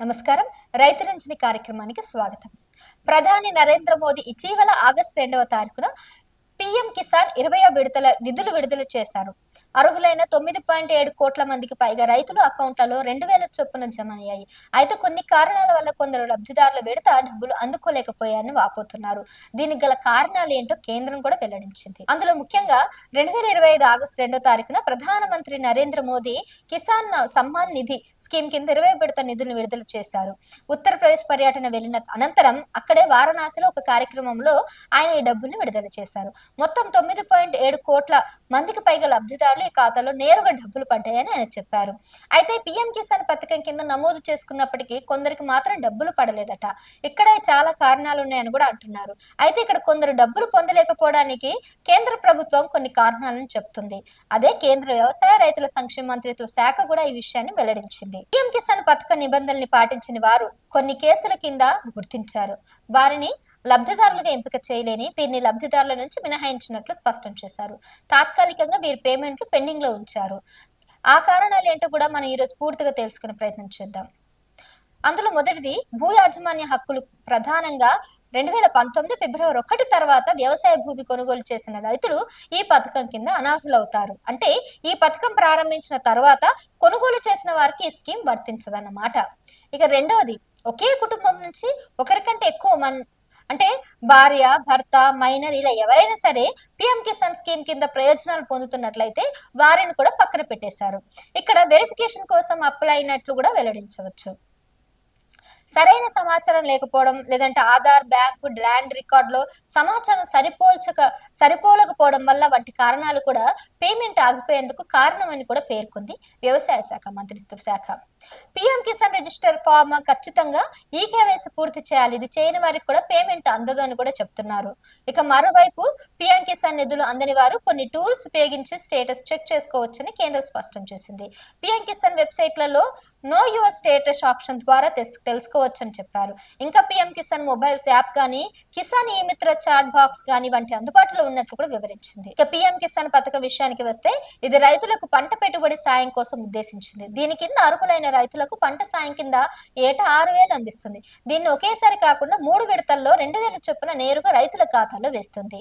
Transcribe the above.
నమస్కారం. రైతు రంజని కార్యక్రమానికి స్వాగతం. ప్రధాని నరేంద్ర మోదీ ఇటీవల ఆగస్టు రెండవ తారీఖున పిఎం కిసాన్ ఇరవై విడతల నిధులు విడుదల చేశారు. అర్హులైన తొమ్మిది పాయింట్ ఏడు కోట్ల మందికి పైగా రైతుల అకౌంట్లలో రెండు వేల చొప్పున జమ అయ్యాయి. అయితే కొన్ని కారణాల వల్ల కొందరు లబ్ధిదారుల విడత డబ్బులు అందుకోలేకపోయారని వాపోతున్నారు. దీనికి గల కారణాలు ఏంటో కేంద్రం కూడా వెల్లడించింది. అందులో ముఖ్యంగా రెండు వేల ఇరవై ఐదు ఆగస్టు రెండో తారీఖున ప్రధానమంత్రి నరేంద్ర మోదీ కిసాన్ సమ్మాన్ నిధి స్కీమ్ కింద ఇరవై విడత నిధులను విడుదల చేశారు. ఉత్తరప్రదేశ్ పర్యటన వెళ్ళిన అనంతరం అక్కడే వారణాసిలో ఒక కార్యక్రమంలో ఆయన ఈ డబ్బుల్ని విడుదల చేశారు. మొత్తం తొమ్మిది పాయింట్ ఏడు కోట్ల మందికి పైగా లబ్ధిదారులు ఈ ఖాతాలో నేరుగా డబ్బులు పడ్డాయని ఆయన చెప్పారు. అయితే పీఎం కిసాన్ పథకం కింద నమోదు చేసుకున్నప్పటికీ కొందరికి మాత్రం డబ్బులు పడలేదట. ఇక్కడే చాలా కారణాలు ఉన్నాయని కూడా అంటున్నారు. అయితే ఇక్కడ కొందరు డబ్బులు పొందలేకపోవడానికి కేంద్ర ప్రభుత్వం కొన్ని కారణాలను చెప్తుంది. అదే కేంద్ర వ్యవసాయ రైతుల సంక్షేమ మంత్రిత్వ శాఖ కూడా ఈ విషయాన్ని వెల్లడించింది. పీఎం కిసాన్ పథక నిబంధనల్ని పాటించిన వారు కొన్ని కేసుల కింద గుర్తించారు. వారిని లబ్ధిదారులుగా ఎంపిక చేయలేని వీరిని లబ్ధిదారుల నుంచి మినహాయించినట్లు స్పష్టం చేశారు. తాత్కాలికంగా వీరి పేమెంట్లు పెండింగ్లో ఉంచారు. ఆ కారణాలు ఏంటో కూడా మనం ఈరోజు పూర్తిగా తెలుసుకునే ప్రయత్నం చేద్దాం. అందులో మొదటిది భూ యాజమాన్య హక్కులు ప్రధానంగా రెండు వేల పంతొమ్మిది ఫిబ్రవరి ఒకటి తర్వాత వ్యవసాయ భూమి కొనుగోలు చేసిన రైతులు ఈ పథకం కింద అనర్హులవుతారు. అంటే ఈ పథకం ప్రారంభించిన తర్వాత కొనుగోలు చేసిన వారికి ఈ స్కీమ్ వర్తించదన్నమాట. ఇక రెండవది ఒకే కుటుంబం నుంచి ఒకరికంటే ఎక్కువ మంది అంటే భార్య భర్త మైనర్ ఇలా ఎవరైనా సరే పిఎం కిసాన్ స్కీమ్ కింద ప్రయోజనాలు పొందుతున్నట్లయితే వారిని కూడా పక్కన పెట్టేశారు. ఇక్కడ వెరిఫికేషన్ కోసం అప్లై అయినట్లు కూడా వెల్లడించవచ్చు. సరైన సమాచారం లేకపోవడం లేదంటే ఆధార్ బ్యాంకు ల్యాండ్ రికార్డులో సమాచారం సరిపోల్చక సరిపోలకపోవడం వల్ల వంటి కారణాలు కూడా పేమెంట్ ఆగిపోయేందుకు కారణమని కూడా పేర్కొంది వ్యవసాయ శాఖ మంత్రిత్వ శాఖ. పిఎం కిసాన్ రిజిస్టర్ ఫామ్ ఖచ్చితంగా ఈ కేవైసీ పూర్తి చేయాలి. ఇది చేయని వారికి కూడా పేమెంట్ అందదు అని కూడా చెప్తున్నారు. ఇక మరోవైపు పిఎం కిసాన్ నిధులు అందని వారు కొన్ని టూల్స్ ఉపయోగించి స్టేటస్ చెక్ చేసుకోవచ్చని కేంద్రం స్పష్టం చేసింది. పిఎం కిసాన్ వెబ్సైట్లలో నో యువర్ స్టేటస్ ఆప్షన్ ద్వారా తెస్- తీసుకోవచ్చని చెప్పారు. ఇంకా పిఎం కిసాన్ మొబైల్స్ యాప్ కానీ కిసాన్ ఈ మిత్ర చాట్ బాక్స్ కానీ వంటి అందుబాటులో ఉన్నట్లు కూడా వివరించింది. ఇక పిఎం కిసాన్ పథకం విషయానికి వస్తే ఇది రైతులకు పంట పెట్టుబడి సాయం కోసం ఉద్దేశించింది. దీని కింద అర్హులైన రైతులకు పంట సాయం కింద ఏటా ఆరు వేలు అందిస్తుంది. దీన్ని ఒకేసారి కాకుండా మూడు విడతల్లో రెండు వేల చొప్పున నేరుగా రైతుల ఖాతాలో వేస్తుంది.